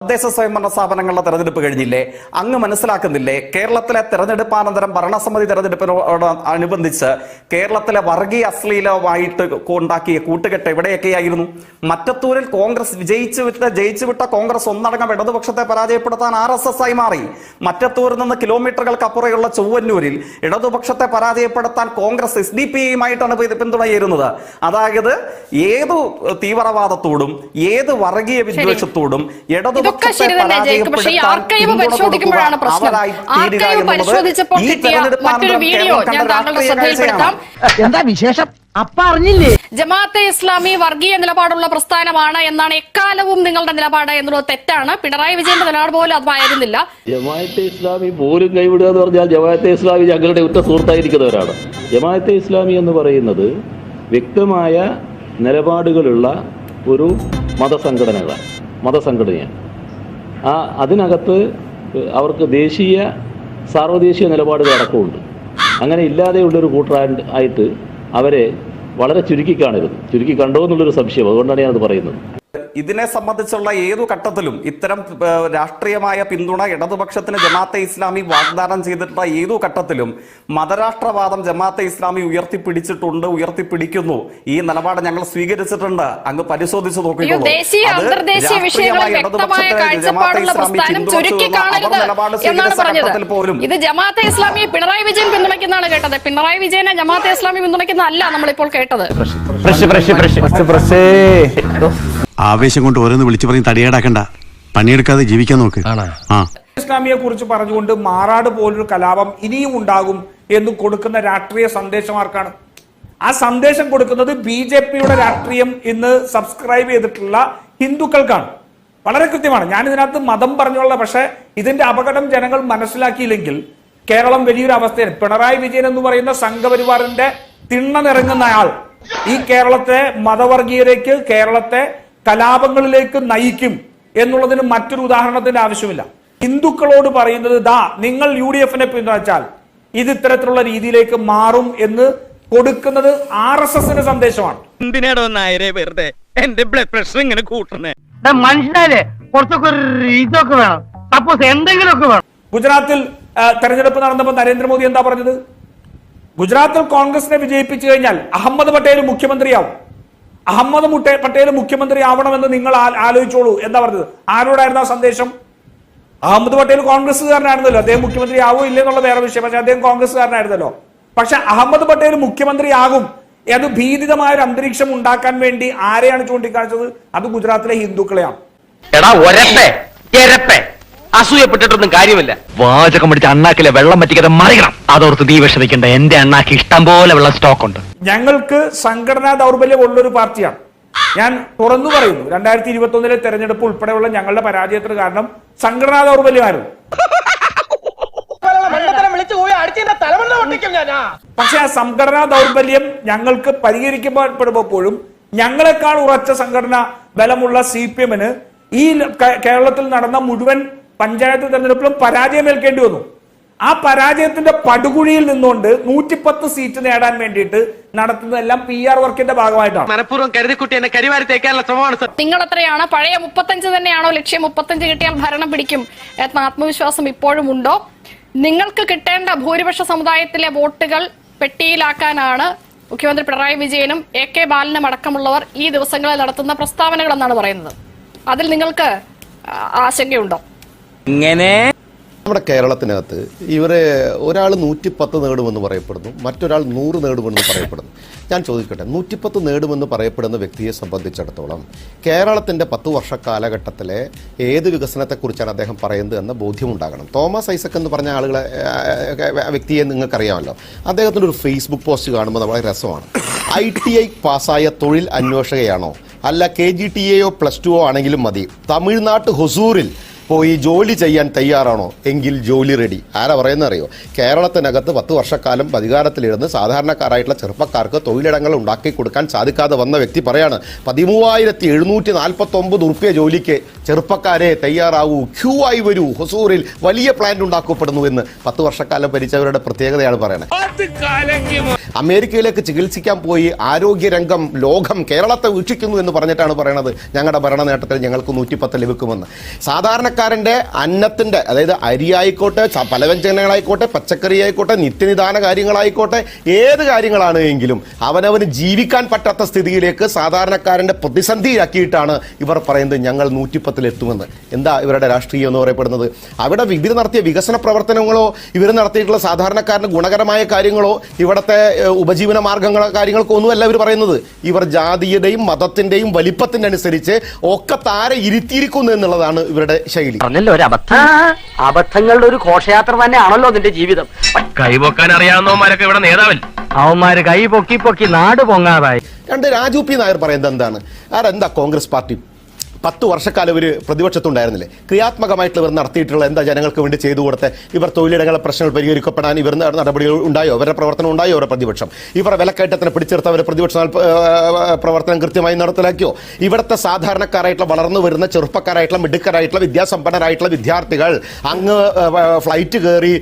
തദ്ദേശ സ്വയംഭരണ സ്ഥാപനങ്ങളുടെ തെരഞ്ഞെടുപ്പ് കഴിഞ്ഞില്ലേ? അങ്ങ് മനസ്സിലാക്കുന്നില്ലേ? കേരളത്തിലെ തെരഞ്ഞെടുപ്പാനന്തരം ഭരണസമിതി തെരഞ്ഞെടുപ്പിനോട് അനുബന്ധിച്ച് കേരളത്തിലെ വർഗീയ അശ്ലീലമായിട്ട് ഉണ്ടാക്കിയ കൂട്ടുകെട്ട് എവിടെയൊക്കെയായിരുന്നു? മറ്റത്തൂരിൽ കോൺഗ്രസ് വിജയിച്ചു വിട്ട ജയിച്ചു വിട്ട കോൺഗ്രസ് ഒന്നടങ്കം ഇടതുപക്ഷത്തെ പരാജയപ്പെടുത്താൻ ആർ എസ് എസ് ആയി മാറി. മറ്റത്തൂരിൽ നിന്ന് കിലോമീറ്ററുകൾക്കപ്പുറയുള്ള ചൊവ്വന്നൂരിൽ ഇടതുപക്ഷത്തെ പരാജയപ്പെടുത്താൻ കോൺഗ്രസ് എസ് ഡി പി യുമായിട്ടാണ് പിന്തുണയിരുന്നത് അതായത് ഏതു തീവ്രവാദത്തോടും ഏത് വർഗീയ വിദ്വേഷത്തോടും ശരി തന്നെ ജയിക്ക്. പക്ഷേ ഈ ആർക്കൈവ് പരിശോധിക്കുമ്പോഴാണ് പ്രശ്നം. ആർക്കൈവ് പരിശോധിച്ചപ്പോൾ കിട്ടിയ മറ്റൊരു വീഡിയോ ഞാൻ താങ്കളുടെ ശ്രദ്ധയിൽപ്പെടുത്താം. എന്താ വിശേഷം? അപ്പ അറിഞ്ഞില്ലേ? ജമാഅത്തെ ഇസ്ലാമി വർഗീയ നിലപാടുള്ള പ്രസ്ഥാനമാണ് എന്നാണ് എക്കാലവും നിങ്ങളുടെ നിലപാട് എന്നുള്ളത് തെറ്റാണ്. പിണറായി വിജയന്റെ നിലപാട് പോലും അതുമായിരുന്നില്ല ജമാഅത്തെ ഇസ്ലാമി പോലും കൈവിടുക എന്ന് പറഞ്ഞാൽ ജമാഅത്തെ ഇസ്ലാമി ഞങ്ങളുടെ ഉറ്റ സുഹൃത്തായിരിക്കുന്നവരാണ്. ജമാഅത്തെ ഇസ്ലാമി എന്ന് പറയുന്നത് വ്യക്തമായ നിലപാടുകളുള്ള ഒരു മതസംഘടനകളാണ്. മതസംഘടനയാണ്. ആ അതിനകത്ത് അവർക്ക് ദേശീയ സാർവദേശീയ നിലപാടുകൾ അടക്കമുണ്ട്. അങ്ങനെ ഇല്ലാതെയുള്ളൊരു കൂട്ടറായിട്ട് ആയിട്ട് അവരെ വളരെ ചുരുക്കി കാണരുത് ചുരുക്കി കണ്ടോ എന്നുള്ളൊരു സംശയം. അതുകൊണ്ടാണ് ഞാനത് പറയുന്നത്. ഇതിനെ സംബന്ധിച്ചുള്ള ഏതു ഘട്ടത്തിലും ഇത്തരം രാഷ്ട്രീയമായ പിന്തുണ ഇടതുപക്ഷത്തിന് ജമാഅത്തെ ഇസ്ലാമി വാഗ്ദാനം ചെയ്തിട്ടുള്ള ഏതു ഘട്ടത്തിലും മതരാഷ്ട്രവാദം ജമാഅത്തെ ഇസ്ലാമി ഉയർത്തിപ്പിടിച്ചിട്ടുണ്ട് ഉയർത്തിപ്പിടിക്കുന്നു. ഈ നിലപാട് ഞങ്ങൾ സ്വീകരിച്ചിട്ടുണ്ട്. അങ്ങ് പരിശോധിച്ചു നോക്കിക്കോളൂ. ജമാഅത്തെ ഇസ്ലാമി ഇത് ജമാഅത്തെ ഇസ്ലാമിയെ പിണറായി വിജയൻ പിന്തുണയ്ക്കുന്നതാണ് കേട്ടത്. പിണറായി വിജയനെ ജമാഅത്തെ ഇസ്ലാമി പിന്തുണയ്ക്കുന്നതല്ല നമ്മളിപ്പോൾ കേട്ടത്. ആവേശം കൊണ്ട് ഓരോന്ന് വിളിച്ചു പറഞ്ഞ് തടിയേടാക്കണ്ട. പണിയെടുക്കാതെ ജീവിക്കാൻ നോക്ക്. ആ. ഇസ്ലാമിയെ കുറിച്ച് പറഞ്ഞുകൊണ്ട് മാറാട് പോലൊരു കലാപം ഇനിയും ഉണ്ടാകും എന്ന് കൊടുക്കുന്ന രാഷ്ട്രീയ സന്ദേശമാർക്കാണ് ആ സന്ദേശം കൊടുക്കുന്നത് ബി ജെ പിയുടെ രാഷ്ട്രീയം ഇന്ന് സബ്സ്ക്രൈബ് ചെയ്തിട്ടുള്ള ഹിന്ദുക്കൾക്കാണ്. വളരെ കൃത്യമാണ്. ഞാൻ ഇതിനകത്ത് മതം പറഞ്ഞുള്ള പക്ഷെ ഇതിന്റെ അപകടം ജനങ്ങൾ മനസ്സിലാക്കിയില്ലെങ്കിൽ കേരളം വലിയൊരു അവസ്ഥയാണ്. പിണറായി വിജയൻ എന്ന് പറയുന്ന സംഘപരിവാറിന്റെ തിണ്ണ നിറങ്ങുന്ന ആൾ ഈ കേരളത്തെ മതവർഗീയതയ്ക്ക് കേരളത്തെ കലാപങ്ങളിലേക്ക് നയിക്കും എന്നുള്ളതിന് മറ്റൊരു ഉദാഹരണത്തിന്റെ ആവശ്യമില്ല. ഹിന്ദുക്കളോട് പറയുന്നത് ദാ നിങ്ങൾ യു ഡി എഫിനെ പിന്തുണച്ചാൽ ഇത് ഇത്തരത്തിലുള്ള രീതിയിലേക്ക് മാറും എന്ന് കൊടുക്കുന്നത് ആർ എസ് എസിന്റെ സന്ദേശമാണ്. എന്തിനാടോ നായരെ വെറുതെ? എന്റെ ബ്ലഡ് പ്രഷർ ഇങ്ങനെ കൂട്ടണേ മനുഷ്യനാലേ കുറച്ചൊക്കെ ഒരു ഇതൊക്കെ വേണം. സപ്പോസ് എന്തെങ്കിലുമൊക്കെ വേണം. ഗുജറാത്തിൽ തെരഞ്ഞെടുപ്പ് നടന്നപ്പോൾ നരേന്ദ്രമോദി എന്താ പറഞ്ഞത്? ഗുജറാത്തിൽ കോൺഗ്രസിനെ വിജയിപ്പിച്ചു കഴിഞ്ഞാൽ അഹമ്മദ് പട്ടേൽ മുഖ്യമന്ത്രിയാവും. അഹമ്മദ് മുട്ടേ പട്ടേൽ മുഖ്യമന്ത്രി ആവണമെന്ന് നിങ്ങൾ ആലോചിച്ചോളൂ. എന്താ പറഞ്ഞത്? ആരോടായിരുന്നു ആ സന്ദേശം? അഹമ്മദ് പട്ടേൽ കോൺഗ്രസ്സുകാരനായിരുന്നല്ലോ. അദ്ദേഹം മുഖ്യമന്ത്രി ആവോ ഇല്ലെന്നുള്ള വേറെ വിഷയം. പക്ഷെ അദ്ദേഹം കോൺഗ്രസ്സുകാരനായിരുന്നല്ലോ. പക്ഷെ അഹമ്മദ് പട്ടേൽ മുഖ്യമന്ത്രി ആകും അത് ഭീതിതമായ ഒരു അന്തരീക്ഷം ഉണ്ടാക്കാൻ വേണ്ടി ആരെയാണ് ചൂണ്ടിക്കാണിച്ചത്? അത് ഗുജറാത്തിലെ ഹിന്ദുക്കളെയാണ്. എടാ ഒരപ്പേ അസൂയപ്പെട്ടിട്ടൊന്നും കാര്യമില്ല. വാചകം പിടിച്ച അണ്ണാക്കിലെ വെള്ളം പറ്റിക്കാതെ മറിയണം അതോർത്ത് നീ വിഷമിക്കേണ്ട. എന്റെ അണ്ണാക്ക് ഇഷ്ടം പോലെ വെള്ളം സ്റ്റോക്ക് ഉണ്ട് ഞങ്ങൾക്ക് സംഘടനാ ദൗർബല്യം ഉള്ളൊരു പാർട്ടിയാണ്. ഞാൻ തുറന്നു പറയുന്നു രണ്ടായിരത്തി ഇരുപത്തി ഒന്നിലെ തെരഞ്ഞെടുപ്പ് ഉൾപ്പെടെയുള്ള ഞങ്ങളുടെ പരാജയത്തിന് കാരണം സംഘടനാ ദൗർബല്യമായിരുന്നു. പക്ഷെ ആ സംഘടനാ ദൗർബല്യം ഞങ്ങൾക്ക് പരിഹരിക്കപ്പെടുമ്പോഴും ഞങ്ങളെക്കാൾ ഉറച്ച സംഘടന ബലമുള്ള സി പി എമ്മിന് ഈ കേരളത്തിൽ നടന്ന മുഴുവൻ പഞ്ചായത്ത് തെരഞ്ഞെടുപ്പിലും പരാജയമേൽക്കേണ്ടി വന്നു. ആ പരാജയത്തിന്റെ പടുകുഴിയിൽ നിന്നുകൊണ്ട് നൂറ്റിപ്പത്ത് സീറ്റ് നേടാൻ വേണ്ടിയിട്ട് നടത്തുന്നതെല്ലാം പി ആർ വർക്കിന്റെ ഭാഗമായിട്ടാണ്. മനഃപൂർവം കരുതിക്കുട്ടി എന്നെ കരിവാരി തേക്കാനുള്ള ശ്രമമാണ് നിങ്ങൾ എത്രയാണ് പഴയ മുപ്പത്തഞ്ച് തന്നെയാണോ ലക്ഷ്യം? മുപ്പത്തഞ്ച് കിട്ടിയാൽ ഭരണം പിടിക്കും എന്ന ആത്മവിശ്വാസം ഇപ്പോഴും ഉണ്ടോ? നിങ്ങൾക്ക് കിട്ടേണ്ട ഭൂരിപക്ഷ സമുദായത്തിലെ വോട്ടുകൾ പെട്ടിയിലാക്കാനാണ് മുഖ്യമന്ത്രി പിണറായി വിജയനും എ കെ ബാലനും അടക്കമുള്ളവർ ഈ ദിവസങ്ങളിൽ നടത്തുന്ന പ്രസ്താവനകൾ എന്നാണ് പറയുന്നത്. അതിൽ നിങ്ങൾക്ക് ആശങ്കയുണ്ടോ? ഇങ്ങനെ. നമ്മുടെ കേരളത്തിനകത്ത് ഇവരെ ഒരാൾ നൂറ്റിപ്പത്ത് നേടുമെന്ന് പറയപ്പെടുന്നു മറ്റൊരാൾ നൂറ് നേടുമെന്ന് പറയപ്പെടുന്നു. ഞാൻ ചോദിക്കട്ടെ നൂറ്റിപ്പത്ത് നേടുമെന്ന് പറയപ്പെടുന്ന വ്യക്തിയെ സംബന്ധിച്ചിടത്തോളം കേരളത്തിന്റെ പത്ത് വർഷ കാലഘട്ടത്തിലെ ഏത് വികസനത്തെക്കുറിച്ചാണ് അദ്ദേഹം പറയുന്നത് എന്ന ബോധ്യമുണ്ടാകണം. തോമസ് ഐസക് എന്ന് പറഞ്ഞ ആളുകളെ വ്യക്തിയെ നിങ്ങൾക്കറിയാമല്ലോ. അദ്ദേഹത്തിന്റെ ഒരു ഫേസ്ബുക്ക് പോസ്റ്റ് കാണുമ്പോൾ വളരെ രസമാണ്. ഐ ടി ഐ പാസ്സായ തൊഴിൽ അന്വേഷകയാണോ? അല്ല കെ ജി ടി എയോ പ്ലസ് ടുവോ ആണെങ്കിലും മതി. തമിഴ്നാട്ട് ഹൊസൂരിൽ പോയി ജോലി ചെയ്യാൻ തയ്യാറാണോ? എങ്കിൽ ജോലി റെഡി ആരാ പറയുന്നറിയോ കേരളത്തിനകത്ത് പത്ത് വർഷക്കാലം അധികാരത്തിലിരുന്ന് സാധാരണക്കാരായിട്ടുള്ള ചെറുപ്പക്കാർക്ക് തൊഴിലിടങ്ങൾ ഉണ്ടാക്കി കൊടുക്കാൻ സാധിക്കാതെ വന്ന വ്യക്തി പറയാണ് പതിമൂവായിരത്തി എഴുന്നൂറ്റി നാൽപ്പത്തൊമ്പത് ഉറുപ്പ്യ ജോലിക്ക് ചെറുപ്പക്കാരെ തയ്യാറാവൂ ക്യൂ ആയി വരൂ ഹൊസൂറിൽ വലിയ പ്ലാന്റ് ഉണ്ടാക്കപ്പെടുന്നു എന്ന് പത്ത് വർഷക്കാലം ഭരിച്ചവരുടെ പ്രത്യേകതയാണ് പറയുന്നത് അമേരിക്കയിലേക്ക് ചികിത്സിക്കാൻ പോയി ആരോഗ്യരംഗം ലോകം കേരളത്തെ വീക്ഷിക്കുന്നു എന്ന് പറഞ്ഞിട്ടാണ് പറയണത്. ഞങ്ങളുടെ ഭരണ നേട്ടത്തിൽ ഞങ്ങൾക്ക് നൂറ്റിപ്പത്ത് ലഭിക്കുമെന്ന്. സാധാരണക്കാരന്റെ അന്നത്തിന്റെ അതായത് അരി ആയിക്കോട്ടെ ച- പലവ്യഞ്ജനങ്ങളായിക്കോട്ടെ പച്ചക്കറി ആയിക്കോട്ടെ നിത്യനിദാന കാര്യങ്ങളായിക്കോട്ടെ ഏത് കാര്യങ്ങളാണ് എങ്കിലും അവനവന് ജീവിക്കാൻ പറ്റാത്ത സ്ഥിതിയിലേക്ക് സാധാരണക്കാരന്റെ പ്രതിസന്ധിയിലാക്കിയിട്ടാണ് ഇവർ പറയുന്നത് ഞങ്ങൾ നൂറ്റിപ്പത്തിലെത്തുമെന്ന് എന്താ ഇവരുടെ രാഷ്ട്രീയം എന്ന് പറയപ്പെടുന്നത്? അവിടെ ഇവർ നടത്തിയ വികസന പ്രവർത്തനങ്ങളോ ഇവർ നടത്തിയിട്ടുള്ള സാധാരണക്കാരന് ഗുണകരമായ കാര്യങ്ങളോ ഇവിടുത്തെ ഉപജീവന മാർഗങ്ങൾ കാര്യങ്ങൾക്കോ ഒന്നുമല്ല ഇവർ പറയുന്നത്. ഇവർ ജാതിയുടെയും മതത്തിന്റെയും വലിപ്പത്തിന്റെ അനുസരിച്ച് ഒക്കെ താരെ ഇരുത്തിയിരിക്കുന്നു എന്നുള്ളതാണ് ഇവരുടെ ശൈലി. പറഞ്ഞല്ലോ ഒരു അബദ്ധം. അബദ്ധങ്ങളുടെ ഒരു ഘോഷയാത്ര തന്നെയാണല്ലോ നിന്റെ ജീവിതം. കൈപൊക്കാൻ അറിയാവുന്നവന്മാരൊക്കെ ഇവിടെ അവന്മാര് കൈ പൊക്കി പൊക്കി നാട് പൊങ്ങാതായി. രണ്ട് രാജു പി നായർ പറയുന്നത് എന്താണ്? ആരെന്താ കോൺഗ്രസ് പാർട്ടി? പത്ത് വർഷക്കാലം ഇവർ പ്രതിപക്ഷത്തുണ്ടായിരുന്നില്ലേ? ക്രിയാത്മകമായിട്ട് ഇവർ നടത്തിയിട്ടുള്ള എന്താ ജനങ്ങൾക്ക് വേണ്ടി ചെയ്തു കൊടുത്ത ഇവർ തൊഴിലിടങ്ങളെ പ്രശ്നങ്ങൾ പരിഹരിക്കപ്പെടാൻ ഇവർ നടപടികൾ ഉണ്ടായോ? അവരുടെ പ്രവർത്തനം ഉണ്ടായോ അവരുടെ പ്രതിപക്ഷം? ഇവർ വിലക്കയറ്റത്തിന് പിടിച്ചെടുത്ത അവരുടെ പ്രതിപക്ഷ പ്രവർത്തനം കൃത്യമായി നടപ്പിലാക്കിയോ? ഇവിടുത്തെ സാധാരണക്കാരായിട്ടുള്ള വളർന്നു വരുന്ന ചെറുപ്പക്കാരായിട്ടുള്ള മിടുക്കരായിട്ടുള്ള വിദ്യാസമ്പന്നരായിട്ടുള്ള വിദ്യാർത്ഥികൾ അങ്ങ് ഫ്ലൈറ്റ് കയറി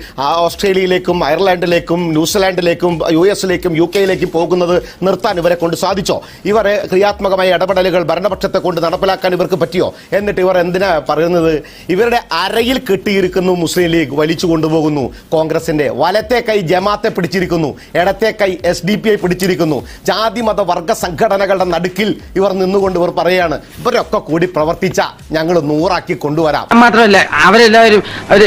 ഓസ്ട്രേലിയയിലേക്കും അയർലാൻഡിലേക്കും ന്യൂസിലാൻഡിലേക്കും യു എസിലേക്കും യു കെയിലേക്കും പോകുന്നത് നിർത്താൻ ഇവരെ കൊണ്ട് സാധിച്ചോ? ഇവരെ ക്രിയാത്മകമായ ഇടപെടലുകൾ ഭരണപക്ഷത്തെ കൊണ്ട് നടപ്പിലാക്കാൻ ഇവർക്ക് പറ്റിയോ? എന്നിട്ട് ഇവർ എന്തിനാ പറയുന്നത്? ഇവരുടെ അരയിൽ കെട്ടിയിരിക്കുന്നു മുസ്ലിം ലീഗ് വലിച്ചു കൊണ്ടുപോകുന്നു കോൺഗ്രസിന്റെ. വലത്തെ കൈ ജമാത്തെ പിടിച്ചിരിക്കുന്നു ഇടത്തെ കൈ എസ് ഡി പി ഐ പിടിച്ചിരിക്കുന്നു. ജാതി മത വർഗ സംഘടനകളുടെ നടുക്കിൽ ഇവർ നിന്നുകൊണ്ട് ഇവർ പറയാണ് ഇവരൊക്കെ കൂടി പ്രവർത്തിച്ച ഞങ്ങൾ നൂറാക്കി കൊണ്ടുവരാം. മാത്രമല്ല അവരെല്ലാവരും അവർ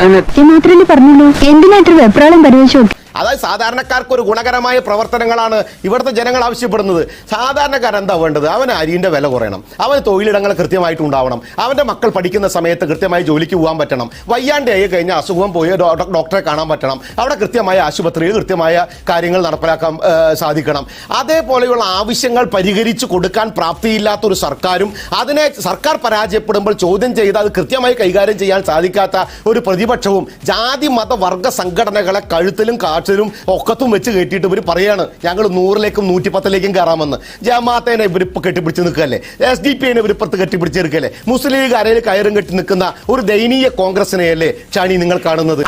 മാത്രമല്ലേ പറഞ്ഞുള്ളൂ? എന്തിനായിട്ടൊരു വെപ്രാളം പരിവച്ചു അതായത് സാധാരണക്കാർക്ക് ഒരു ഗുണകരമായ പ്രവർത്തനങ്ങളാണ് ഇവിടുത്തെ ജനങ്ങൾ ആവശ്യപ്പെടുന്നത്. സാധാരണക്കാരൻ എന്താ വേണ്ടത്? അവന് അരിയുടെ വില കുറയണം. അവന് തൊഴിലിടങ്ങൾ കൃത്യമായിട്ട് ഉണ്ടാവണം അവന്റെ മക്കൾ പഠിക്കുന്ന സമയത്ത് കൃത്യമായി ജോലിക്ക് പോകാൻ പറ്റണം. വയ്യാണ്ടായി കഴിഞ്ഞാൽ അസുഖം പോയി ഡോക്ടറെ കാണാൻ പറ്റണം. അവിടെ കൃത്യമായ ആശുപത്രിയിൽ കൃത്യമായ കാര്യങ്ങൾ നടപ്പിലാക്കാൻ സാധിക്കണം. അതേപോലെയുള്ള ആവശ്യങ്ങൾ പരിഹരിച്ചു കൊടുക്കാൻ പ്രാപ്തിയില്ലാത്ത ഒരു സർക്കാരും അതിനെ സർക്കാർ പരാജയപ്പെടുമ്പോൾ ചോദ്യം ചെയ്ത് അത് കൃത്യമായി കൈകാര്യം ചെയ്യാൻ സാധിക്കാത്ത ഒരു പ്രതിപക്ഷവും ജാതി മത വർഗ സംഘടനകളെ കഴുത്തിലും കാറ്റിലും ഒക്കത്തും വെച്ച് കയറ്റിയിട്ട് ഇവർ പറയാണ് ഞങ്ങൾ നൂറിലേക്കും നൂറ്റിപ്പത്തിലേക്കും കയറാമെന്ന്. ജമാഅത്തേനെ ഇവർ ഇപ്പൊ കെട്ടിപ്പിടിച്ച് നിൽക്കല്ലേ എസ് ഡി പി എന്നെ ഇവർ ഇപ്പുറത്ത് കെട്ടിപ്പിടിച്ച് നിൽക്കല്ലേ മുസ്ലിം ലീഗ് അരയിൽ കയറും കെട്ടി നിൽക്കുന്ന ഒരു ദയനീയ കോൺഗ്രസിനെയല്ലേ ഷാനി നിങ്ങൾ കാണുന്നത്?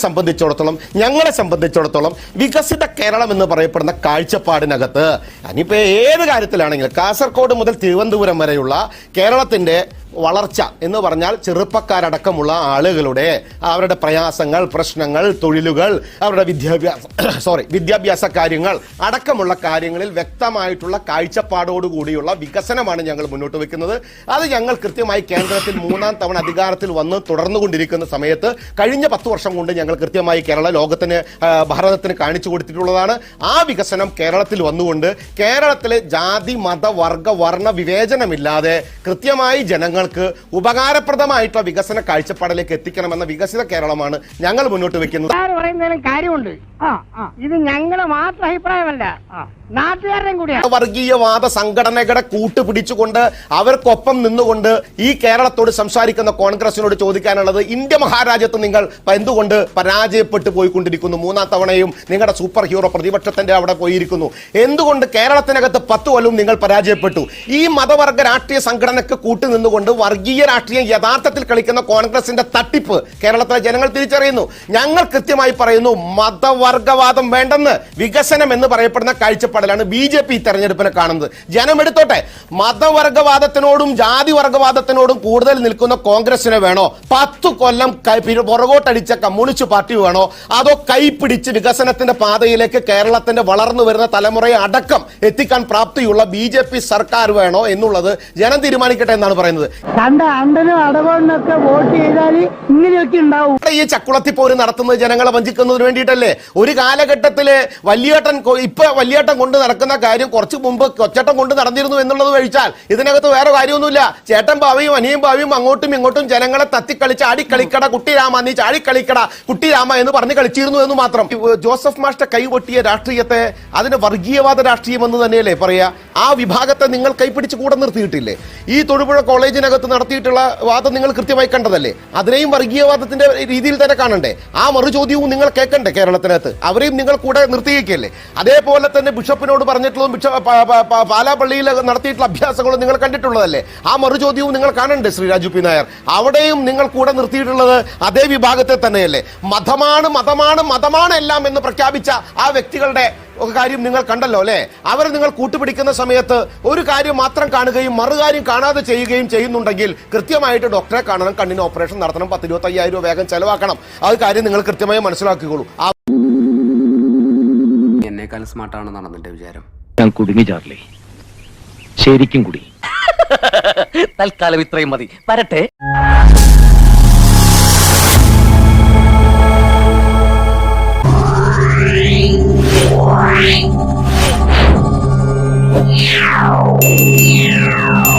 സംബന്ധിച്ചിടത്തോളം ഞങ്ങളെ സംബന്ധിച്ചിടത്തോളം വികസിത കേരളം എന്ന് പറയപ്പെടുന്ന കാഴ്ചപ്പാടിനകത്ത് ഇനിയിപ്പോ ഏത് കാര്യത്തിലാണെങ്കിലും കാസർഗോഡ് മുതൽ തിരുവനന്തപുരം വരെയുള്ള കേരളത്തിന്റെ വളർച്ച എന്ന് പറഞ്ഞാൽ ചെറുപ്പക്കാരടക്കമുള്ള ആളുകളുടെ അവരുടെ പ്രയാസങ്ങൾ പ്രശ്നങ്ങൾ തൊഴിലുകൾ അവരുടെ വിദ്യാഭ്യാസ സോറി വിദ്യാഭ്യാസ കാര്യങ്ങൾ അടക്കമുള്ള കാര്യങ്ങളിൽ വ്യക്തമായിട്ടുള്ള കാഴ്ചപ്പാടോടുകൂടിയുള്ള വികസനമാണ് ഞങ്ങൾ മുന്നോട്ട് വെക്കുന്നത്. അത് ഞങ്ങൾ കൃത്യമായി കേന്ദ്രത്തിൽ മൂന്നാം തവണ അധികാരത്തിൽ വന്ന് തുടർന്നുകൊണ്ടിരിക്കുന്ന സമയത്ത് കഴിഞ്ഞ പത്ത് വർഷം കൊണ്ട് ഞങ്ങൾ കൃത്യമായി കേരള ലോകത്തിന് ഭാരതത്തിന് കാണിച്ചു കൊടുത്തിട്ടുള്ളതാണ്. ആ വികസനം കേരളത്തിൽ വന്നുകൊണ്ട് കേരളത്തിലെ ജാതി മത വർഗ വർണ വിവേചനമില്ലാതെ കൃത്യമായി ജനങ്ങൾക്ക് ഉപകാരപ്രദമായിട്ടുള്ള വികസന കാഴ്ചപ്പാടിലേക്ക് എത്തിക്കണമെന്ന വികസിത കേരളമാണ് ഞങ്ങൾ മുന്നോട്ട് വെക്കുന്നത് കാര്യമുണ്ട്. ഇത് ഞങ്ങളെ മാത്രം അഭിപ്രായമല്ല. നാട്ടുകാരുടെയും കൂടിയാണ്. വർഗീയവാദ സംഘടനകളെ കൂട്ടുപിടിച്ചുകൊണ്ട് അവർക്കൊപ്പം നിന്നുകൊണ്ട് ഈ കേരളത്തോട് സംസാരിക്കുന്ന കോൺഗ്രസിനോട് ചോദിക്കാനുള്ളത് ഇന്ത്യ മഹാരാജ്യത്ത് നിങ്ങൾ എന്തുകൊണ്ട് പരാജയപ്പെട്ടു പോയിക്കൊണ്ടിരിക്കുന്നു? മൂന്നാം തവണയും നിങ്ങളുടെ സൂപ്പർ ഹീറോ പ്രതിപക്ഷത്തിന്റെ അവിടെ പോയിരിക്കുന്നു. എന്തുകൊണ്ട് കേരളത്തിനകത്ത് പത്ത് കൊല്ലം നിങ്ങൾ പരാജയപ്പെട്ടു? ഈ മതവർഗ രാഷ്ട്രീയ സംഘടനക്ക് കൂട്ടുനിന്നുകൊണ്ട് വർഗീയ രാഷ്ട്രീയം യഥാർത്ഥത്തിൽ കളിക്കുന്ന കോൺഗ്രസിന്റെ തട്ടിപ്പ് കേരളത്തിലെ ജനങ്ങൾ തിരിച്ചറിയുന്നു. ഞങ്ങൾ കൃത്യമായി പറയുന്നു മതവർഗവാദം വേണ്ടെന്ന് വികസനം എന്ന് പറയപ്പെടുന്ന കാഴ്ചപ്പാടിലാണ് ബി ജെ പി തെരഞ്ഞെടുപ്പിനെ കാണുന്നത്. ജനം എടുത്തോട്ടെ മതവർഗവാദത്തിനോടും ജാതി വർഗവാദത്തിനോടും കൂടുതൽ നിൽക്കുന്ന കോൺഗ്രസിനെ വേണോ? പത്ത് കൊല്ലം പുറകോട്ടടിച്ച കമ്മ്യൂണിസ്റ്റ് പാർട്ടി വേണോ? അതോ കൈപിടിച്ച് വികസനത്തിന്റെ പാതയിലേക്ക് കേരളത്തിന്റെ വളർന്നു വരുന്ന തലമുറയെ അടക്കം എത്തിക്കാൻ പ്രാപ്തിയുള്ള ബി ജെ പി സർക്കാർ വേണോ എന്നുള്ളത് ജനം തീരുമാനിക്കട്ടെ എന്നാണ് പറയുന്നത്. ഈ ചക്കുളത്തി പോര് നടത്തുന്നത് ജനങ്ങളെ വഞ്ചിക്കുന്നതിന് വേണ്ടിയിട്ടല്ലേ? ഒരു കാലഘട്ടത്തിൽ വലിയേട്ടൻ ഇപ്പൊ വലിയേട്ടൻ കൊണ്ട് നടക്കുന്ന കാര്യം കുറച്ച് മുമ്പ് കൊച്ചേട്ടൻ കൊണ്ട് നടന്നിരുന്നു എന്നുള്ളത് കഴിച്ചാൽ ഇതിനകത്ത് വേറെ കാര്യമൊന്നുമില്ല. ചേട്ടൻ ഭാവിയും അനിയും ഭാവിയും അങ്ങോട്ടും ഇങ്ങോട്ടും ജനങ്ങളെ തത്തിക്കളിച്ച് ആടിക്കളിക്കട കുട്ടിരാമ നീ ചാടിക്കളിക്കട കുട്ടിരാമ എന്ന് പറഞ്ഞ് കളിച്ചിരുന്നു എന്ന് മാത്രം. ജോസഫ് മാഷ്ട കൈവൊട്ടിയ രാഷ്ട്രീയത്തെ അതിന് വർഗീയവാദ രാഷ്ട്രീയം എന്ന് തന്നെയല്ലേ പറയാ? ആ വിഭാഗത്തെ നിങ്ങൾ കൈപ്പിടിച്ച് കൂടെ നിർത്തിയിട്ടില്ലേ? ഈ തൊടുപുഴ കോളേജിനകത്ത് നടത്തിയിട്ടുള്ള വാദം നിങ്ങൾ കൃത്യമായി കണ്ടതല്ലേ? അതിനെയും വർഗീയവാദത്തിന്റെ രീതിയിൽ തന്നെ കാണണ്ടേ? ആ മറുചോദ്യവും നിങ്ങൾ കേൾക്കണ്ടേ കേരളത്തിനകത്ത്? അവരെയും നിങ്ങൾ കൂടെ നിർത്തിയേക്കല്ലേ അതേപോലെ തന്നെ ബിഷപ്പിനോട് പറഞ്ഞിട്ടുള്ളതും ബിഷപ്പ് പ- പ- പ- പാലാപ്പള്ളിയിൽ നടത്തിയിട്ടുള്ള അഭ്യാസങ്ങളും നിങ്ങൾ കണ്ടിട്ടുള്ളതല്ലേ? ആ മറുചോദ്യവും നിങ്ങൾ കാണണ്ടേ ശ്രീ രാജു പി നായർ. അവിടെയും നിങ്ങൾ കൂടെ നിർത്തിയിട്ടുള്ളത് അതേ വിഭാഗത്തെ തന്നെയല്ലേ? മതമാണ് മതമാണ് മതമാണ് എല്ലാം എന്ന് പ്രഖ്യാപിച്ച ആ വ്യക്തികളുടെ കാര്യം നിങ്ങൾ കണ്ടല്ലോ അല്ലേ? അവർ നിങ്ങൾ കൂട്ടുപിടിക്കുന്ന സമയത്ത് ഒരു കാര്യം മാത്രം കാണുകയും മറുകാര്യം കാണാതെ ചെയ്യുകയും ചെയ്യുന്നുണ്ടെങ്കിൽ കൃത്യമായിട്ട് ഡോക്ടറെ കാണണം കണ്ണിന് ഓപ്പറേഷൻ നടത്തണം പത്ത് ഇരുപത്തി അയ്യായിരം രൂപ വേഗം ചെലവാക്കണം. ആ കാര്യം നിങ്ങൾ കൃത്യമായി മനസ്സിലാക്കിക്കോളൂ. എന്നേക്കാൾ സ്മാർട്ടാണെന്നാണ് എന്റെ വിചാരം? ഞാൻ കുടുങ്ങി ചാർലി. ശരിക്കും കുടി. തൽക്കാലം ഇത്രയും മതി. വരട്ടെ. Yeah.